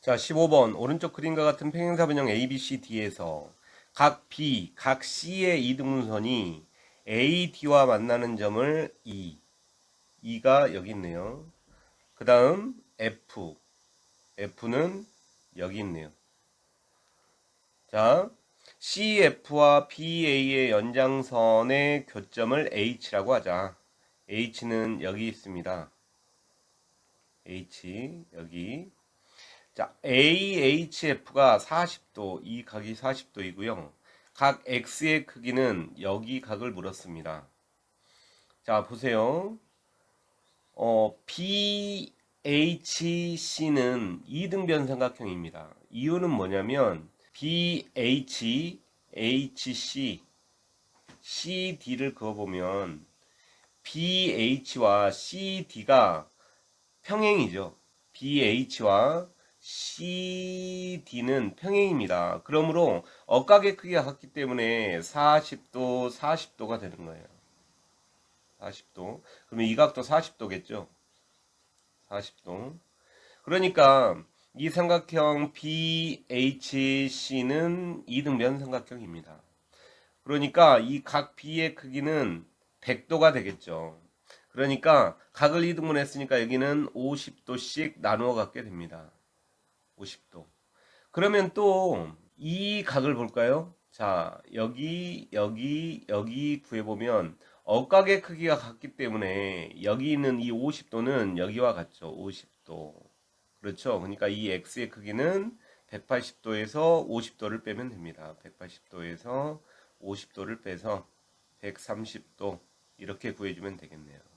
자, 15번 오른쪽 그림과 같은 평행사 변형 ABCD에서 각 B, 각 C의 이등분선이 AD와 만나는 점을 E, E가 여기 있네요. 그 다음 F, F는 여기 있네요. 자, CF와 BA의 연장선의 교점을 H라고 하자. H는 여기 있습니다. H, 여기. 자, AHF가 40도, 이 각이 40도이고요. 각 X의 크기는 여기 각을 물었습니다. 자, 보세요. 어, BHC는 이등변 삼각형입니다. 이유는 뭐냐면 BH, HC, CD를 그어보면 BH와 CD가 평행이죠. BH와 CD는 평행입니다. 그러므로 억각의 크기가 같기 때문에 40도, 40도가 되는 거예요. 40도. 그러면 이 각도 40도겠죠? 40도. 그러니까 이 삼각형 BHC는 이등변 삼각형입니다. 그러니까 이 각 B의 크기는 100도가 되겠죠. 그러니까 각을 이등분 했으니까 여기는 50도씩 나누어 갖게 됩니다. 50도. 그러면 또 이 각을 볼까요? 자, 여기, 여기, 여기 구해보면 억각의 크기가 같기 때문에 여기 있는 이 50도는 여기와 같죠. 50도. 그렇죠. 그러니까 이 x의 크기는 180도에서 50도를 빼면 됩니다. 180도에서 50도를 빼서 130도 이렇게 구해주면 되겠네요.